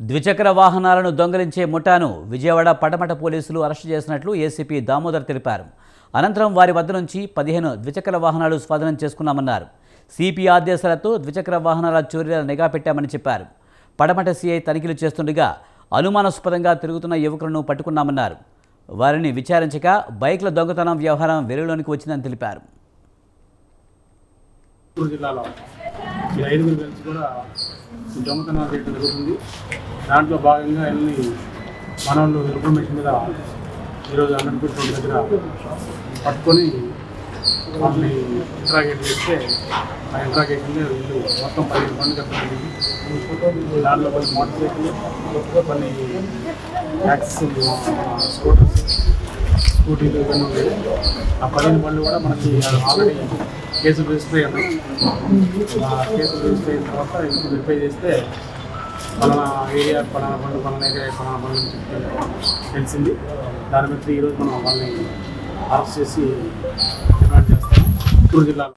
ద్విచక్ర వాహనాలను దొంగిలించే ముఠాను విజయవాడ పటమట పోలీసులు అరెస్టు చేసినట్లు ఏసీపీ దామోదర్ తెలిపారు. అనంతరం వారి వద్ద నుంచి పదిహేను ద్విచక్ర వాహనాలు స్వాధీనం చేసుకున్నామన్నారు. సిపి ఆదేశాలతో ద్విచక్ర వాహనాల చోరీల నిఘా పెట్టామని చెప్పారు. పడమట సీఐ తనిఖీలు చేస్తుండగా అనుమానాస్పదంగా తిరుగుతున్న యువకులను పట్టుకున్నామన్నారు. వారిని విచారించగా బైక్ల దొంగతనం వ్యవహారం వెలుగులోనికి వచ్చిందని తెలిపారు. జిల్లాలో ఈ ఐదుగురు కలిసి కూడా ఈ దొంగతనాలు చేయడం జరుగుతుంది. దాంట్లో భాగంగా వెళ్ళి మనోళ్ళు ఇన్ఫర్మేషన్ మీద ఈరోజు హండ్రెడ్ రోడ్ దగ్గర పట్టుకొని వాళ్ళని ఇంట్రాగేట్ చేస్తే ఆ ఇంట్రాగేషన్లో వీళ్ళు మొత్తం పదిహేను బండ్లు కట్టడం దాంట్లో కొన్ని మోటార్ సైకిల్ కొన్ని ట్యాక్స్ స్కూటర్స్ స్కూటీలు ఇవన్నీ ఉన్నాయి. ఆ పదిహేను బండ్లు కూడా మనకి ఆల్రెడీ కేసులు రిజిస్టర్ అయ్యాను ఆ కేసులు రిజిస్టర్ అయిన తర్వాత ఇంటికి వెరిఫై చేస్తే పలానా ఏరియా పలానా బండ్లు పలానా ఏరియా పలానా బండ్లు అని చెప్పి తెలిసింది. దాని బట్టి ఈరోజు మనం వాళ్ళని అరెస్ట్ చేసి డిమాండ్ చేస్తాము. చిత్తూరు జిల్లాలో.